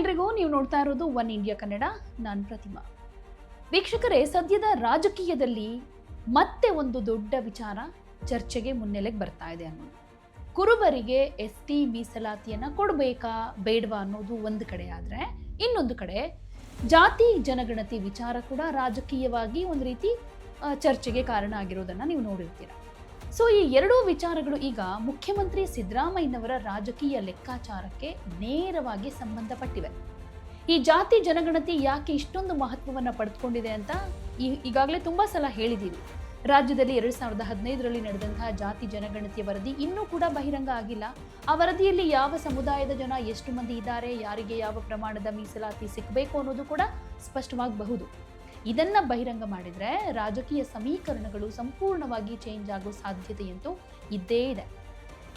ಎಲ್ರಿಗೂ ನೀವು ನೋಡ್ತಾ ಇರೋದು ಒನ್ ಇಂಡಿಯಾ ಕನ್ನಡ. ನಾನು ಪ್ರತಿಮಾ. ವೀಕ್ಷಕರೇ, ಸದ್ಯದ ರಾಜಕೀಯದಲ್ಲಿ ಮತ್ತೆ ಒಂದು ದೊಡ್ಡ ವಿಚಾರ ಚರ್ಚೆಗೆ ಮುನ್ನೆಲೆಗೆ ಬರ್ತಾ ಇದೆ ಅನ್ನೋದು. ಕುರುಬರಿಗೆ ಎಸ್ ಟಿ ಮೀಸಲಾತಿಯನ್ನ ಕೊಡಬೇಕಾ ಬೇಡವಾ ಅನ್ನೋದು ಒಂದು ಕಡೆ ಆದರೆ, ಇನ್ನೊಂದು ಕಡೆ ಜಾತಿ ಜನಗಣತಿ ವಿಚಾರ ಕೂಡ ರಾಜಕೀಯವಾಗಿ ಒಂದು ರೀತಿ ಚರ್ಚೆಗೆ ಕಾರಣ ಆಗಿರೋದನ್ನ ನೀವು ನೋಡಿರ್ತೀರ. ಸೊ ಈ ಎರಡೂ ವಿಚಾರಗಳು ಈಗ ಮುಖ್ಯಮಂತ್ರಿ ಸಿದ್ದರಾಮಯ್ಯನವರ ರಾಜಕೀಯ ಲೆಕ್ಕಾಚಾರಕ್ಕೆ ನೇರವಾಗಿ ಸಂಬಂಧಪಟ್ಟಿವೆ. ಈ ಜಾತಿ ಜನಗಣತಿ ಯಾಕೆ ಇಷ್ಟೊಂದು ಮಹತ್ವವನ್ನು ಪಡೆದುಕೊಂಡಿದೆ ಅಂತ ಈಗಾಗಲೇ ತುಂಬಾ ಸಲ ಹೇಳಿದ್ದೀವಿ. ರಾಜ್ಯದಲ್ಲಿ ಎರಡು ಸಾವಿರದ ಹದಿನೈದರಲ್ಲಿ ನಡೆದಂತಹ ಜಾತಿ ಜನಗಣತಿಯ ವರದಿ ಇನ್ನೂ ಕೂಡ ಬಹಿರಂಗ ಆಗಿಲ್ಲ. ಆ ವರದಿಯಲ್ಲಿ ಯಾವ ಸಮುದಾಯದ ಜನ ಎಷ್ಟು ಮಂದಿ ಇದ್ದಾರೆ, ಯಾರಿಗೆ ಯಾವ ಪ್ರಮಾಣದ ಮೀಸಲಾತಿ ಸಿಕ್ಕಬೇಕು ಅನ್ನೋದು ಕೂಡ ಸ್ಪಷ್ಟವಾಗಬಹುದು. ಇದನ್ನ ಬಹಿರಂಗ ಮಾಡಿದ್ರೆ ರಾಜಕೀಯ ಸಮೀಕರಣಗಳು ಸಂಪೂರ್ಣವಾಗಿ ಚೇಂಜ್ ಆಗೋ ಸಾಧ್ಯತೆಯಂತೂ ಇದ್ದೇ ಇದೆ.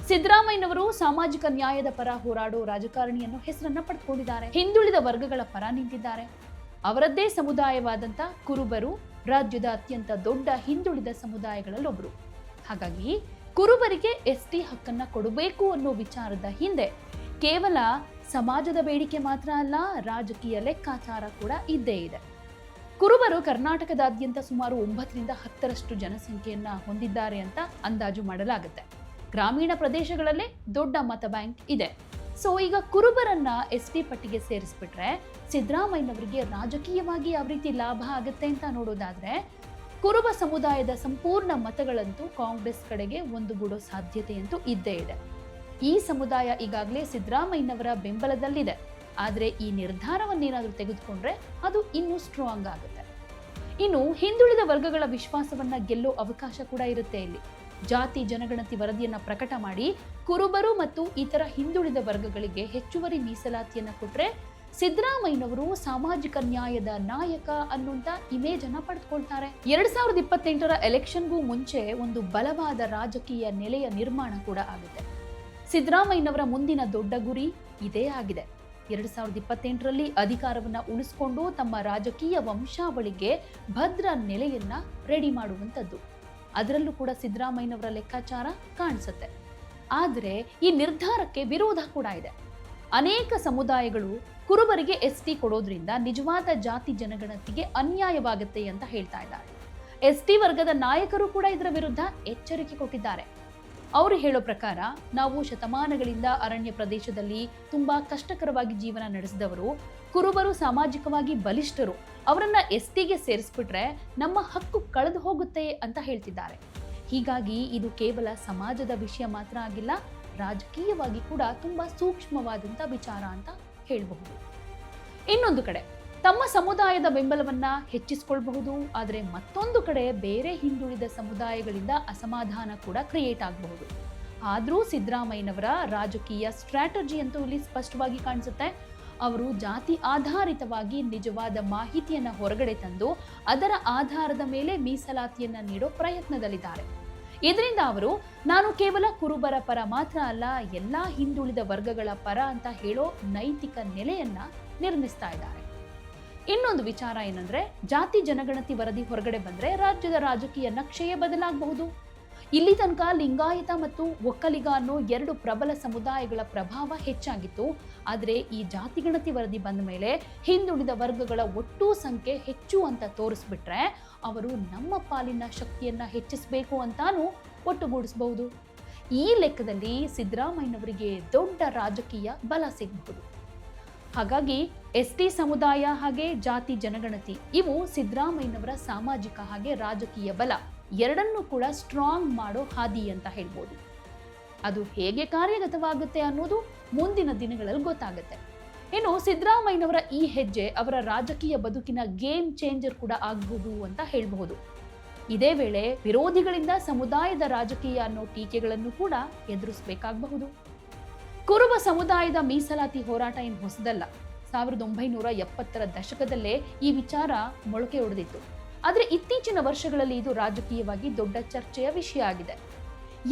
ಸಿದ್ದರಾಮಯ್ಯನವರು ಸಾಮಾಜಿಕ ನ್ಯಾಯದ ಪರ ಹೋರಾಡೋ ರಾಜಕಾರಣಿಯನ್ನು ಹೆಸರನ್ನ ಪಡ್ಕೊಂಡಿದ್ದಾರೆ. ಹಿಂದುಳಿದ ವರ್ಗಗಳ ಪರ ನಿಂತಿದ್ದಾರೆ. ಅವರದ್ದೇ ಸಮುದಾಯವಾದಂತ ಕುರುಬರು ರಾಜ್ಯದ ಅತ್ಯಂತ ದೊಡ್ಡ ಹಿಂದುಳಿದ ಸಮುದಾಯಗಳಲ್ಲೊಬ್ರು. ಹಾಗಾಗಿ ಕುರುಬರಿಗೆ ಎಸ್ ಟಿ ಹಕ್ಕನ್ನ ಕೊಡಬೇಕು ಅನ್ನೋ ವಿಚಾರದ ಹಿಂದೆ ಕೇವಲ ಸಮಾಜದ ಬೇಡಿಕೆ ಮಾತ್ರ ಅಲ್ಲ, ರಾಜಕೀಯ ಲೆಕ್ಕಾಚಾರ ಕೂಡ ಇದ್ದೇ ಇದೆ. ಕುರುಬರು ಕರ್ನಾಟಕದಾದ್ಯಂತ ಸುಮಾರು ಒಂಬತ್ತರಿಂದ ಹತ್ತರಷ್ಟು ಜನಸಂಖ್ಯೆಯನ್ನ ಹೊಂದಿದ್ದಾರೆ ಅಂತ ಅಂದಾಜು ಮಾಡಲಾಗುತ್ತೆ. ಗ್ರಾಮೀಣ ಪ್ರದೇಶಗಳಲ್ಲೇ ದೊಡ್ಡ ಮತ ಬ್ಯಾಂಕ್ ಇದೆ. ಸೊ ಈಗ ಕುರುಬರನ್ನ ಎಸ್ ಪಿ ಪಟ್ಟಿಗೆ ಸೇರಿಸ್ಬಿಟ್ರೆ ಸಿದ್ದರಾಮಯ್ಯನವರಿಗೆ ರಾಜಕೀಯವಾಗಿ ಯಾವ ರೀತಿ ಲಾಭ ಆಗುತ್ತೆ ಅಂತ ನೋಡೋದಾದ್ರೆ, ಕುರುಬ ಸಮುದಾಯದ ಸಂಪೂರ್ಣ ಮತಗಳಂತೂ ಕಾಂಗ್ರೆಸ್ ಕಡೆಗೆ ಒಂದುಗೂಡೋ ಸಾಧ್ಯತೆಯಂತೂ ಇದ್ದೇ ಇದೆ. ಈ ಸಮುದಾಯ ಈಗಾಗಲೇ ಸಿದ್ದರಾಮಯ್ಯನವರ ಬೆಂಬಲದಲ್ಲಿದೆ. ಆದರೆ ಈ ನಿರ್ಧಾರವನ್ನೇನಾದರೂ ತೆಗೆದುಕೊಂಡ್ರೆ ಅದು ಇನ್ನೂ ಸ್ಟ್ರಾಂಗ್ ಆಗುತ್ತೆ. ಇನ್ನು ಹಿಂದುಳಿದ ವರ್ಗಗಳ ವಿಶ್ವಾಸವನ್ನ ಗೆಲ್ಲೋ ಅವಕಾಶ ಕೂಡ ಇರುತ್ತೆ ಇಲ್ಲಿ. ಜಾತಿ, ಜನಗಣತಿ ವರದಿಯನ್ನ ಪ್ರಕಟ ಮಾಡಿ ಕುರುಬರು ಮತ್ತು ಇತರ ಹಿಂದುಳಿದ ವರ್ಗಗಳಿಗೆ ಹೆಚ್ಚುವರಿ ಮೀಸಲಾತಿಯನ್ನ ಕೊಟ್ರೆ ಸಿದ್ದರಾಮಯ್ಯನವರು ಸಾಮಾಜಿಕ ನ್ಯಾಯದ ನಾಯಕ ಅನ್ನುವಂತ ಇಮೇಜ್ ಅನ್ನ ಪಡೆದುಕೊಳ್ತಾರೆ. ಎರಡ್ ಸಾವಿರದ ಇಪ್ಪತ್ತೆಂಟರ ಎಲೆಕ್ಷನ್ಗೂ ಮುಂಚೆ ಒಂದು ಬಲವಾದ ರಾಜಕೀಯ ನೆಲೆಯ ನಿರ್ಮಾಣ ಕೂಡ ಆಗುತ್ತೆ. ಸಿದ್ದರಾಮಯ್ಯನವರ ಮುಂದಿನ ದೊಡ್ಡ ಗುರಿ ಇದೇ ಆಗಿದೆ. ಎರಡ್ ಸಾವಿರದ ಇಪ್ಪತ್ತೆಂಟರಲ್ಲಿ ಅಧಿಕಾರವನ್ನು ಉಳಿಸಿಕೊಂಡು ತಮ್ಮ ರಾಜಕೀಯ ವಂಶಾವಳಿಗೆ ಭದ್ರ ನೆಲೆಯನ್ನ ರೆಡಿ ಮಾಡುವಂಥದ್ದು. ಅದರಲ್ಲೂ ಕೂಡ ಸಿದ್ದರಾಮಯ್ಯನವರ ಲೆಕ್ಕಾಚಾರ ಕಾಣಿಸುತ್ತೆ. ಆದರೆ ಈ ನಿರ್ಧಾರಕ್ಕೆ ವಿರೋಧ ಕೂಡ ಇದೆ. ಅನೇಕ ಸಮುದಾಯಗಳು ಕುರುಬರಿಗೆ ಎಸ್ ಟಿ ಕೊಡೋದ್ರಿಂದ ನಿಜವಾದ ಜಾತಿ ಜನಗಣತಿಗೆ ಅನ್ಯಾಯವಾಗುತ್ತೆ ಅಂತ ಹೇಳ್ತಾ ಇದ್ದಾರೆ. ಎಸ್ ಟಿ ವರ್ಗದ ನಾಯಕರು ಕೂಡ ಇದರ ವಿರುದ್ಧ ಎಚ್ಚರಿಕೆ ಕೊಟ್ಟಿದ್ದಾರೆ. ಅವರು ಹೇಳೋ ಪ್ರಕಾರ ನಾವು ಶತಮಾನಗಳಿಂದ ಅರಣ್ಯ ಪ್ರದೇಶದಲ್ಲಿ ತುಂಬಾ ಕಷ್ಟಕರವಾಗಿ ಜೀವನ ನಡೆಸಿದವರು, ಕುರುಬರು ಸಾಮಾಜಿಕವಾಗಿ ಬಲಿಷ್ಠರು. ಅವರನ್ನ ಎಸ್ಟಿಗೆ ಸೇರಿಸ್ಬಿಟ್ರೆ ನಮ್ಮ ಹಕ್ಕು ಕಳೆದು ಹೋಗುತ್ತೆ ಅಂತ ಹೇಳ್ತಿದ್ದಾರೆ. ಹೀಗಾಗಿ ಇದು ಕೇವಲ ಸಮಾಜದ ವಿಷಯ ಮಾತ್ರ ಆಗಿಲ್ಲ, ರಾಜಕೀಯವಾಗಿ ಕೂಡ ತುಂಬಾ ಸೂಕ್ಷ್ಮವಾದಂಥ ವಿಚಾರ ಅಂತ ಹೇಳಬಹುದು. ಇನ್ನೊಂದು ಕಡೆ ತಮ್ಮ ಸಮುದಾಯದ ಬೆಂಬಲವನ್ನ ಹೆಚ್ಚಿಸಿಕೊಳ್ಳಬಹುದು ಆದರೆ ಮತ್ತೊಂದು ಕಡೆ ಬೇರೆ ಹಿಂದುಳಿದ ಸಮುದಾಯಗಳಿಂದ ಅಸಮಾಧಾನ ಕೂಡ ಕ್ರಿಯೇಟ್ ಆಗಬಹುದು. ಆದರೂ ಸಿದ್ದರಾಮಯ್ಯನವರ ರಾಜಕೀಯ ಸ್ಟ್ರಾಟಜಿ ಅಂತೂ ಇಲ್ಲಿ ಸ್ಪಷ್ಟವಾಗಿ ಕಾಣಿಸುತ್ತೆ. ಅವರು ಜಾತಿ ಆಧಾರಿತವಾಗಿ ನಿಜವಾದ ಮಾಹಿತಿಯನ್ನು ಹೊರಗಡೆ ತಂದು ಅದರ ಆಧಾರದ ಮೇಲೆ ಮೀಸಲಾತಿಯನ್ನು ನೀಡೋ ಪ್ರಯತ್ನದಲ್ಲಿದ್ದಾರೆ. ಇದರಿಂದ ಅವರು, ನಾನು ಕೇವಲ ಕುರುಬರ ಪರ ಮಾತ್ರ ಅಲ್ಲ, ಎಲ್ಲ ಹಿಂದುಳಿದ ವರ್ಗಗಳ ಪರ ಅಂತ ಹೇಳೋ ನೈತಿಕ ನೆಲೆಯನ್ನ ನಿರ್ಮಿಸ್ತಾ ಇದ್ದಾರೆ. ಇನ್ನೊಂದು ವಿಚಾರ ಏನಂದ್ರೆ, ಜಾತಿ ಜನಗಣತಿ ವರದಿ ಹೊರಗಡೆ ಬಂದ್ರೆ ರಾಜ್ಯದ ರಾಜಕೀಯ ನಕ್ಷೆಯೇ ಬದಲಾಗಬಹುದು. ಇಲ್ಲಿ ತನಕ ಲಿಂಗಾಯತ ಮತ್ತು ಒಕ್ಕಲಿಗ ಅನ್ನೋ ಎರಡು ಪ್ರಬಲ ಸಮುದಾಯಗಳ ಪ್ರಭಾವ ಹೆಚ್ಚಾಗಿತ್ತು. ಆದರೆ ಈ ಜಾತಿಗಣತಿ ವರದಿ ಬಂದ ಮೇಲೆ ಹಿಂದುಳಿದ ವರ್ಗಗಳ ಒಟ್ಟು ಸಂಖ್ಯೆ ಹೆಚ್ಚು ಅಂತ ತೋರಿಸ್ಬಿಟ್ರೆ ಅವರು ನಮ್ಮ ಪಾಲಿನ ಶಕ್ತಿಯನ್ನ ಹೆಚ್ಚಿಸಬೇಕು ಅಂತಾನೂ ಒಟ್ಟುಗೂಡಿಸಬಹುದು. ಈ ಲೆಕ್ಕದಲ್ಲಿ ಸಿದ್ದರಾಮಯ್ಯನವರಿಗೆ ದೊಡ್ಡ ರಾಜಕೀಯ ಬಲ ಸಿಗಬಹುದು. ಹಾಗಾಗಿ ಎಸ್ ಟಿ ಸಮುದಾಯ ಹಾಗೆ ಜಾತಿ ಜನಗಣತಿ, ಇವು ಸಿದ್ದರಾಮಯ್ಯನವರ ಸಾಮಾಜಿಕ ಹಾಗೆ ರಾಜಕೀಯ ಬಲ. ಎರಡನ್ನೂ ಕೂಡ ಸ್ಟ್ರಾಂಗ್ ಮಾಡೋ ಹಾದಿ ಅಂತ ಹೇಳ್ಬೋದು. ಅದು ಹೇಗೆ ಕಾರ್ಯಗತವಾಗುತ್ತೆ ಅನ್ನೋದು ಮುಂದಿನ ದಿನಗಳಲ್ಲಿ ಗೊತ್ತಾಗುತ್ತೆ. ಇನ್ನು ಸಿದ್ದರಾಮಯ್ಯನವರ ಈ ಹೆಜ್ಜೆ ಅವರ ರಾಜಕೀಯ ಬದುಕಿನ ಗೇಮ್ ಚೇಂಜರ್ ಕೂಡ ಆಗಬಹುದು ಅಂತ ಹೇಳಬಹುದು. ಇದೇ ವೇಳೆ ವಿರೋಧಿಗಳಿಂದ ಸಮುದಾಯದ ರಾಜಕೀಯ ಅನ್ನೋ ಟೀಕೆಗಳನ್ನು ಕೂಡ ಎದುರಿಸಬೇಕಾಗಬಹುದು. ಕುರುಬ ಸಮುದಾಯದ ಮೀಸಲಾತಿ ಹೋರಾಟ ಏನು ಹೊಸದಲ್ಲ. ಸಾವಿರದ ಒಂಬೈನೂರ ಎಪ್ಪತ್ತರ ದಶಕದಲ್ಲೇ ಈ ವಿಚಾರ ಮೊಳಕೆ ಹೊಡೆದಿತ್ತು ಆದರೆ ಇತ್ತೀಚಿನ ವರ್ಷಗಳಲ್ಲಿ ಇದು ರಾಜಕೀಯವಾಗಿ ದೊಡ್ಡ ಚರ್ಚೆಯ ವಿಷಯ ಆಗಿದೆ.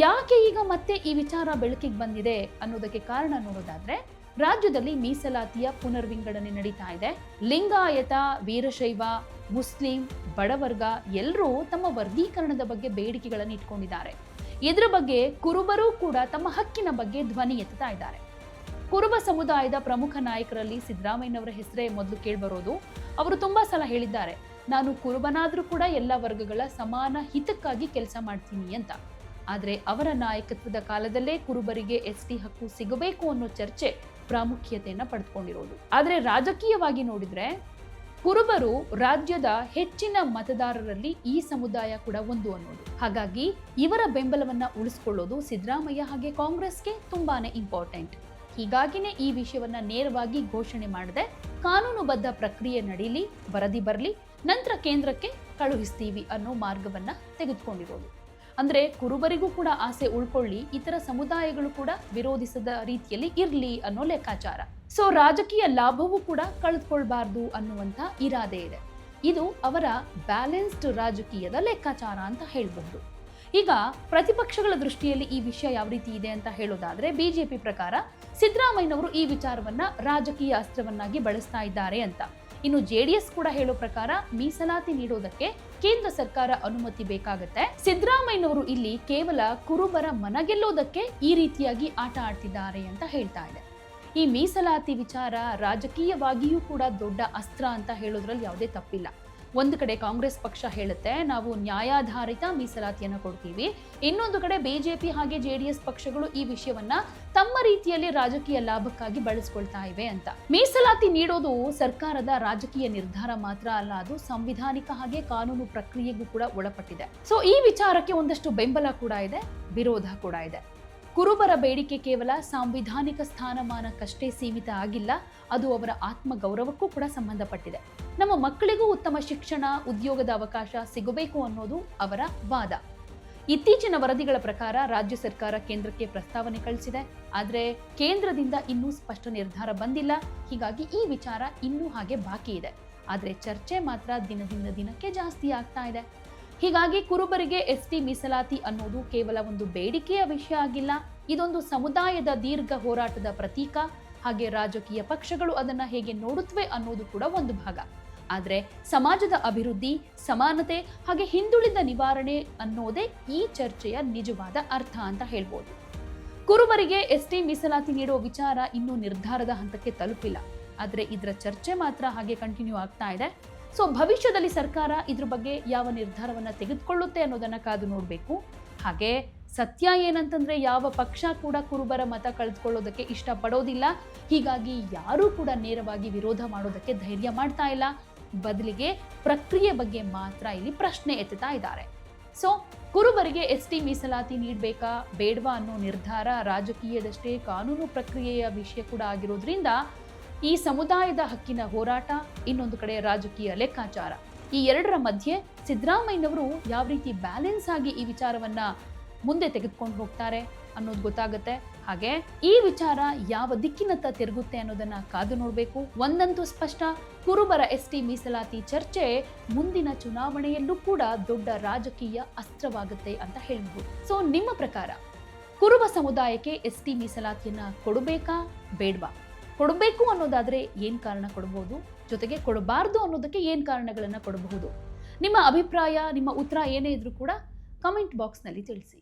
ಯಾಕೆ ಈಗ ಮತ್ತೆ ಈ ವಿಚಾರ ಬೆಳಕಿಗೆ ಬಂದಿದೆ ಅನ್ನೋದಕ್ಕೆ ಕಾರಣ ನೋಡೋದಾದ್ರೆ, ರಾಜ್ಯದಲ್ಲಿ ಮೀಸಲಾತಿಯ ಪುನರ್ವಿಂಗಡಣೆ ನಡೀತಾ ಇದೆ. ಲಿಂಗಾಯತ, ವೀರಶೈವ, ಮುಸ್ಲಿಂ, ಬಡವರ್ಗ ಎಲ್ಲರೂ ತಮ್ಮ ವರ್ಗೀಕರಣದ ಬಗ್ಗೆ ಬೇಡಿಕೆಗಳನ್ನು ಇಟ್ಕೊಂಡಿದ್ದಾರೆ ಇದರ ಬಗ್ಗೆ ಕುರುಬರು ಕೂಡ ತಮ್ಮ ಹಕ್ಕಿನ ಬಗ್ಗೆ ಧ್ವನಿ ಎತ್ತುತ್ತಾ ಇದ್ದಾರೆ. ಕುರುಬ ಸಮುದಾಯದ ಪ್ರಮುಖ ನಾಯಕರಲ್ಲಿ ಸಿದ್ದರಾಮಯ್ಯನವರ ಹೆಸರೇ ಮೊದಲು ಕೇಳಿಬರೋದು. ಅವರು ತುಂಬಾ ಸಲ ಹೇಳಿದ್ದಾರೆ, ನಾನು ಕುರುಬನಾದರೂ ಕೂಡ ಎಲ್ಲ ವರ್ಗಗಳ ಸಮಾನ ಹಿತಕ್ಕಾಗಿ ಕೆಲಸ ಮಾಡ್ತೀನಿ ಅಂತ. ಆದರೆ ಅವರ ನಾಯಕತ್ವದ ಕಾಲದಲ್ಲೇ ಕುರುಬರಿಗೆ ಎಸ್ ಟಿ ಹಕ್ಕು ಸಿಗಬೇಕು ಅನ್ನೋ ಚರ್ಚೆ ಪ್ರಾಮುಖ್ಯತೆಯನ್ನು ಪಡೆದುಕೊಂಡಿರೋದು ಆದರೆ ರಾಜಕೀಯವಾಗಿ ನೋಡಿದ್ರೆ, ಕುರುಬರು ರಾಜ್ಯದ ಹೆಚ್ಚಿನ ಮತದಾರರಲ್ಲಿ ಈ ಸಮುದಾಯ ಕೂಡ ಒಂದು ಅನ್ನೋದು. ಹಾಗಾಗಿ ಇವರ ಬೆಂಬಲವನ್ನ ಉಳಿಸ್ಕೊಳ್ಳೋದು ಸಿದ್ದರಾಮಯ್ಯ ಹಾಗೆ ಕಾಂಗ್ರೆಸ್ಗೆ ತುಂಬಾನೇ ಇಂಪಾರ್ಟೆಂಟ್. ಹೀಗಾಗಿನೇ ಈ ವಿಷಯವನ್ನ ನೇರವಾಗಿ ಘೋಷಣೆ ಮಾಡದೆ ಕಾನೂನುಬದ್ಧ ಪ್ರಕ್ರಿಯೆ ನಡೀಲಿ, ವರದಿ ಬರಲಿ, ನಂತರ ಕೇಂದ್ರಕ್ಕೆ ಕಳುಹಿಸ್ತೀವಿ ಅನ್ನೋ ಮಾರ್ಗವನ್ನ ತೆಗೆದುಕೊಂಡಿರೋದು. ಅಂದ್ರೆ ಕುರುಬರಿಗೂ ಕೂಡ ಆಸೆ ಉಳ್ಕೊಳ್ಳಿ, ಇತರ ಸಮುದಾಯಗಳು ಕೂಡ ವಿರೋಧಿಸದ ರೀತಿಯಲ್ಲಿ ಇರ್ಲಿ ಅನ್ನೋ ಲೆಕ್ಕಾಚಾರ. ಸೊ ರಾಜಕೀಯ ಲಾಭವೂ ಕೂಡ ಕಳೆದುಕೊಳ್ಬಾರ್ದು ಅನ್ನುವಂಥ ಇರಾದೆ ಇದೆ. ಇದು ಅವರ ಬ್ಯಾಲೆನ್ಸ್ಡ್ ರಾಜಕೀಯದ ಲೆಕ್ಕಾಚಾರ ಅಂತ ಹೇಳಬಹುದು. ಈಗ ಪ್ರತಿಪಕ್ಷಗಳ ದೃಷ್ಟಿಯಲ್ಲಿ ಈ ವಿಷಯ ಯಾವ ರೀತಿ ಇದೆ ಅಂತ ಹೇಳೋದಾದ್ರೆ ಬಿಜೆಪಿ ಪ್ರಕಾರ ಸಿದ್ದರಾಮಯ್ಯನವರು ಈ ವಿಚಾರವನ್ನ ರಾಜಕೀಯ ಅಸ್ತ್ರವನ್ನಾಗಿ ಬಳಸ್ತಾ ಇದ್ದಾರೆ ಅಂತ. ಇನ್ನು ಜೆಡಿಎಸ್ ಕೂಡ ಹೇಳೋ ಪ್ರಕಾರ ಮೀಸಲಾತಿ ನೀಡೋದಕ್ಕೆ ಕೇಂದ್ರ ಸರ್ಕಾರ ಅನುಮತಿ ಬೇಕಾಗತ್ತೆ. ಸಿದ್ದರಾಮಯ್ಯನವರು ಇಲ್ಲಿ ಕೇವಲ ಕುರುಬರ ಮನಗೆಲ್ಲೋದಕ್ಕೆ ಈ ರೀತಿಯಾಗಿ ಆಟ ಆಡ್ತಿದ್ದಾರೆ ಅಂತ ಹೇಳ್ತಾ ಇದೆ. ಈ ಮೀಸಲಾತಿ ವಿಚಾರ ರಾಜಕೀಯವಾಗಿಯೂ ಕೂಡ ದೊಡ್ಡ ಅಸ್ತ್ರ ಅಂತ ಹೇಳೋದ್ರಲ್ಲಿ ಯಾವುದೇ ತಪ್ಪಿಲ್ಲ. ಒಂದು ಕಡೆ ಕಾಂಗ್ರೆಸ್ ಪಕ್ಷ ಹೇಳುತ್ತೆ, ನಾವು ನ್ಯಾಯಾಧಾರಿತ ಮೀಸಲಾತಿಯನ್ನು ಕೊಡ್ತೀವಿ. ಇನ್ನೊಂದು ಕಡೆ ಬಿಜೆಪಿ ಹಾಗೆ ಜೆಡಿಎಸ್ ಪಕ್ಷಗಳು ಈ ವಿಷಯವನ್ನ ತಮ್ಮ ರೀತಿಯಲ್ಲಿ ರಾಜಕೀಯ ಲಾಭಕ್ಕಾಗಿ ಬಳಸ್ಕೊಳ್ತಾ ಇವೆ ಅಂತ. ಮೀಸಲಾತಿ ನೀಡೋದು ಸರ್ಕಾರದ ರಾಜಕೀಯ ನಿರ್ಧಾರ ಮಾತ್ರ ಅಲ್ಲ, ಅದು ಸಂವಿಧಾನಿಕ ಹಾಗೆ ಕಾನೂನು ಪ್ರಕ್ರಿಯೆಗೂ ಕೂಡ ಒಳಪಟ್ಟಿದೆ. ಸೊ ಈ ವಿಚಾರಕ್ಕೆ ಒಂದಷ್ಟು ಬೆಂಬಲ ಕೂಡ ಇದೆ, ವಿರೋಧ ಕೂಡ ಇದೆ. ಕುರುಬರ ಬೇಡಿಕೆ ಕೇವಲ ಸಾಂವಿಧಾನಿಕ ಸ್ಥಾನಮಾನಕ್ಕಷ್ಟೇ ಸೀಮಿತ ಆಗಿಲ್ಲ, ಅದು ಅವರ ಆತ್ಮಗೌರವಕ್ಕೂ ಕೂಡ ಸಂಬಂಧಪಟ್ಟಿದೆ. ನಮ್ಮ ಮಕ್ಕಳಿಗೂ ಉತ್ತಮ ಶಿಕ್ಷಣ, ಉದ್ಯೋಗದ ಅವಕಾಶ ಸಿಗಬೇಕು ಅನ್ನೋದು ಅವರ ವಾದ. ಇತ್ತೀಚಿನ ವರದಿಗಳ ಪ್ರಕಾರ ರಾಜ್ಯ ಸರ್ಕಾರ ಕೇಂದ್ರಕ್ಕೆ ಪ್ರಸ್ತಾವನೆ ಕಳಿಸಿದೆ. ಆದರೆ ಕೇಂದ್ರದಿಂದ ಇನ್ನೂ ಸ್ಪಷ್ಟ ನಿರ್ಧಾರ ಬಂದಿಲ್ಲ. ಹೀಗಾಗಿ ಈ ವಿಚಾರ ಇನ್ನೂ ಹಾಗೆ ಬಾಕಿ ಇದೆ. ಆದರೆ ಚರ್ಚೆ ಮಾತ್ರ ದಿನದಿಂದ ದಿನಕ್ಕೆ ಜಾಸ್ತಿ ಆಗ್ತಾ ಇದೆ. ಹೀಗಾಗಿ ಕುರುಬರಿಗೆ ಎಸ್ ಟಿ ಮೀಸಲಾತಿ ಅನ್ನೋದು ಕೇವಲ ಒಂದು ಬೇಡಿಕೆಯ ವಿಷಯ ಆಗಿಲ್ಲ. ಇದೊಂದು ಸಮುದಾಯದ ದೀರ್ಘ ಹೋರಾಟದ ಪ್ರತೀಕ. ಹಾಗೆ ರಾಜಕೀಯ ಪಕ್ಷಗಳು ಅದನ್ನ ಹೇಗೆ ನೋಡುತ್ತವೆ ಅನ್ನೋದು ಕೂಡ ಒಂದು ಭಾಗ. ಆದರೆ ಸಮಾಜದ ಅಭಿವೃದ್ಧಿ, ಸಮಾನತೆ ಹಾಗೆ ಹಿಂದುಳಿದ ನಿವಾರಣೆ ಅನ್ನೋದೇ ಈ ಚರ್ಚೆಯ ನಿಜವಾದ ಅರ್ಥ ಅಂತ ಹೇಳ್ಬೋದು. ಕುರುಬರಿಗೆ ಎಸ್ಟಿ ಮೀಸಲಾತಿ ನೀಡೋ ವಿಚಾರ ಇನ್ನೂ ನಿರ್ಧಾರದ ಹಂತಕ್ಕೆ ತಲುಪಿಲ್ಲ. ಆದರೆ ಇದರ ಚರ್ಚೆ ಮಾತ್ರ ಹಾಗೆ ಕಂಟಿನ್ಯೂ ಆಗ್ತಾ ಇದೆ. ಸೊ ಭವಿಷ್ಯದಲ್ಲಿ ಸರ್ಕಾರ ಇದ್ರ ಬಗ್ಗೆ ಯಾವ ನಿರ್ಧಾರವನ್ನ ತೆಗೆದುಕೊಳ್ಳುತ್ತೆ ಅನ್ನೋದನ್ನ ಕಾದು ನೋಡಬೇಕು. ಹಾಗೆ ಸತ್ಯ ಏನಂತಂದ್ರೆ ಯಾವ ಪಕ್ಷ ಕೂಡ ಕುರುಬರ ಮತ ಕಳೆದುಕೊಳ್ಳೋದಕ್ಕೆ ಇಷ್ಟಪಡೋದಿಲ್ಲ. ಹೀಗಾಗಿ ಯಾರೂ ಕೂಡ ನೇರವಾಗಿ ವಿರೋಧ ಮಾಡೋದಕ್ಕೆ ಧೈರ್ಯ ಮಾಡ್ತಾ ಇಲ್ಲ. ಬದಲಿಗೆ ಪ್ರಕ್ರಿಯೆ ಬಗ್ಗೆ ಮಾತ್ರ ಇಲ್ಲಿ ಪ್ರಶ್ನೆ ಎತ್ತುತ್ತಾ ಇದ್ದಾರೆ. ಸೊ ಕುರುಬರಿಗೆ ಎಸ್ ಟಿ ಮೀಸಲಾತಿ ನೀಡಬೇಕಾ? ಬೇಡವಾ ಅನ್ನೋ ನಿರ್ಧಾರ ರಾಜಕೀಯದಷ್ಟೇ ಕಾನೂನು ಪ್ರಕ್ರಿಯೆಯ ವಿಷಯ ಕೂಡ ಆಗಿರೋದ್ರಿಂದ ಈ ಸಮುದಾಯದ ಹಕ್ಕಿನ ಹೋರಾಟ, ಇನ್ನೊಂದು ಕಡೆ ರಾಜಕೀಯ ಲೆಕ್ಕಾಚಾರ. ಈ ಎರಡರ ಮಧ್ಯೆ ಸಿದ್ದರಾಮಯ್ಯನವರು ಯಾವ ರೀತಿ ಬ್ಯಾಲೆನ್ಸ್ ಆಗಿ ಈ ವಿಚಾರವನ್ನ ಮುಂದೆ ತೆಗೆದುಕೊಂಡು ಹೋಗ್ತಾರೆ ಅನ್ನೋದು ಗೊತ್ತಾಗುತ್ತೆ. ಹಾಗೆ ಈ ವಿಚಾರ ಯಾವ ದಿಕ್ಕಿನತ್ತ ತಿರುಗುತ್ತೆ ಅನ್ನೋದನ್ನ ಕಾದು ನೋಡಬೇಕು. ಒಂದಂತೂ ಸ್ಪಷ್ಟ, ಕುರುಬರ ಎಸ್ ಟಿ ಮೀಸಲಾತಿ ಚರ್ಚೆ ಮುಂದಿನ ಚುನಾವಣೆಯಲ್ಲೂ ಕೂಡ ದೊಡ್ಡ ರಾಜಕೀಯ ಅಸ್ತ್ರವಾಗುತ್ತೆ ಅಂತ ಹೇಳ್ಬಹುದು ಸೊ ನಿಮ್ಮ ಪ್ರಕಾರ ಕುರುಬ ಸಮುದಾಯಕ್ಕೆ ಎಸ್ ಟಿ ಮೀಸಲಾತಿಯನ್ನ ಕೊಡಬೇಕಾ, ಬೇಡವಾ? ಕೊಡಬೇಕು ಅನ್ನೋದಾದ್ರೆ ಏನ್ ಕಾರಣ ಕೊಡಬಹುದು ಜೊತೆಗೆ ಕೊಡಬಾರ್ದು ಅನ್ನೋದಕ್ಕೆ ಏನ್ ಕಾರಣಗಳನ್ನ ಕೊಡಬಹುದು? ನಿಮ್ಮ ಅಭಿಪ್ರಾಯ, ನಿಮ್ಮ ಉತ್ತರ ಏನೇ ಇದ್ರೂ ಕೂಡ ಕಮೆಂಟ್ ಬಾಕ್ಸ್ನಲ್ಲಿ ತಿಳಿಸಿ.